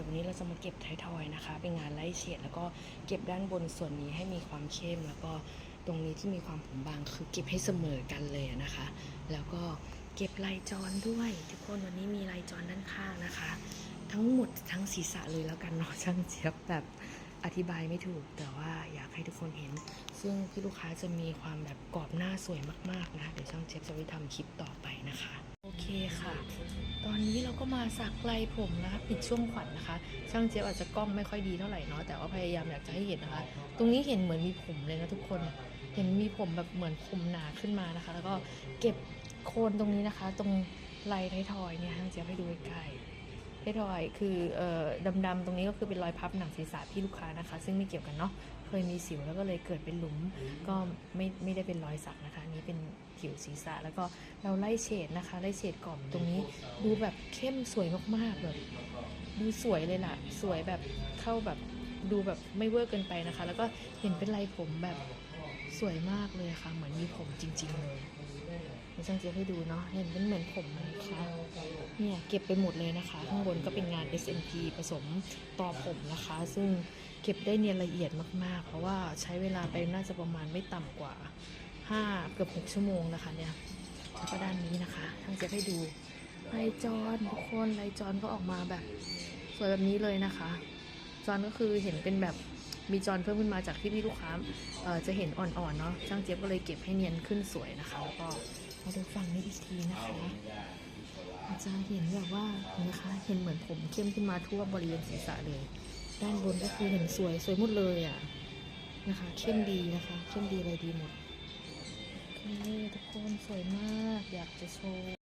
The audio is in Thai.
ดี๋ยววันนี้เราจะมาเก็บไททอยนะคะ เป็นงานไล่เฉดแล้วก็เก็บด้านบนส่วนนี้ให้มีความเข้ม แล้วก็ตรงนี้ที่มีความผมบางคือเก็บให้เสมอกันเลยนะคะ แล้วก็เก็บลายจรด้วย ทุกคนวันนี้มีลายจรด้านข้างนะคะ ทั้งหมดทั้งศีรษะเลยแล้วกันเนาะช่างเจี๊ยบแบบอธิบายไม่ถูกแต่ว่าอยากให้ทุกคนเห็น ซึ่งพี่ลูกค้าจะมีความแบบกรอบหน้าสวยมากๆนะเดี๋ยวช่างเจี๊ยบจะไปทำคลิปต่อไปนะคะ โอเคค่ะ นนี้เราก็มาสักลายผมนะคะปิดช่วงขวัญนนะคะ ช่างเจี๊ยบอาจจะกล้องไม่ค่อยดีเท่าไหร่เนาะแต่ว่าพยายามอยากจะให้เห็นนะคะ ตรงนี้เห็นเหมือนมีผมเลยนะทุกคนเห็นมีผมแบบเหมือนผมหนาขึ้นมานะคะ แล้วก็เก็บโคนตรงนี้นะคะ ตรงไหล่ไทยทอยเนี่ยช่างเจี๊ยบให้ดูใกล้ ๆไทยทอยคือเอ่อดำๆตรงนี้ก็คือเป็นรอยพับหนังศีรษะพี่ลูกค้านะคะ ซึ่งไม่เกี่ยวกันเนาะเคยมีสิวแล้วก็เลยเกิดเป็นหลุม ก็ไม่ไม่ได้เป็นรอยสักนะคะนนี้เป็นผิวศีรษะแล้วก็เราไล่เฉดนะคะ ไล่เฉดกรอบตรงนี้ดูแบบเข้มสวยมากๆแบบดูสวยเลยล่ะ สวยแบบเข้าแบบดูแบบไม่เวอร์เกินไปนะคะ แล้วก็เห็นเป็นลายผมแบบ สวยมากเลยค่ะ เหมือนมีผมจริง ๆ เลยเดี๋ยวช่างเจี๊ยบให้ดูเนาะเห็นเป็นเหมือนผมนะคะเนี่ยเก็บไปหมดเลยนะคะ ข้างบนก็เป็นงาน SMP ผสมต่อผมนะคะ ซึ่งเก็บได้เนียนละเอียดมาก ๆ เพราะว่าใช้เวลาไปน่าจะประมาณไม่ต่ำกว่า 5 เกือบ 6 ชั่วโมงนะคะเนี่ยแล้วก็ด้านนี้นะคะทางเจะให้ดูลายจอนทุกคนลายจอนก็ออกมาแบบสวยแบบนี้เลยนะคะ จอนก็คือเห็นเป็นแบบ มีจอนเพิ่มขึ้นมาจากที่พี่ลูกค้าจะเห็นอ่อนๆเนาะช่างเจี๊ยบก็เลยเก็บให้เนียนขึ้นสวยนะคะ แล้วก็มาดูฝั่งนี้อีกทีนะคะอาจจะเห็นแบบว่านนะคะ เห็นเหมือนผมเข้มขึ้นมาทั่วบริเวณศีรษะเลย ด้านบนก็คือเห็นสวยสวยหมดเลยอะนะคะ เข้มดีนะคะ เข้มดีอะไรดีหมดโอเคทุกคนสวยมากอยากจะโชว์